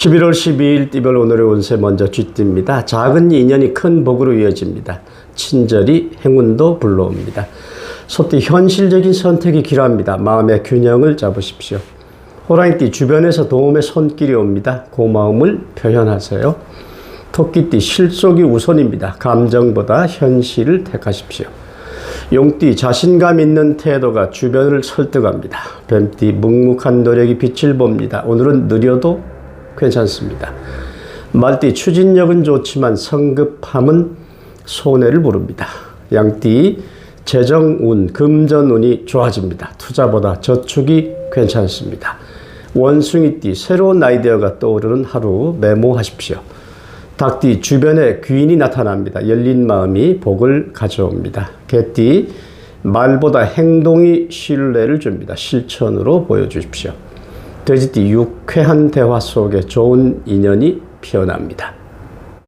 11월 12일 띠별 오늘의 운세 먼저 쥐띠입니다. 작은 인연이 큰 복으로 이어집니다. 친절이 행운도 불러옵니다. 소띠 현실적인 선택이 필요합니다. 마음의 균형을 잡으십시오. 호랑이띠 주변에서 도움의 손길이 옵니다. 고마움을 표현하세요. 토끼띠 실속이 우선입니다. 감정보다 현실을 택하십시오. 용띠 자신감 있는 태도가 주변을 설득합니다. 뱀띠 묵묵한 노력이 빛을 봅니다. 오늘은 느려도 괜찮습니다. 말띠 추진력은 좋지만 성급함은 손해를 부릅니다. 양띠 재정운, 금전운이 좋아집니다. 투자보다 저축이 괜찮습니다. 원숭이띠 새로운 아이디어가 떠오르는 하루 메모하십시오. 닭띠 주변에 귀인이 나타납니다. 열린 마음이 복을 가져옵니다. 개띠 말보다 행동이 신뢰를 줍니다. 실천으로 보여주십시오. 돼지띠 유쾌한 대화 속에 좋은 인연이 피어납니다.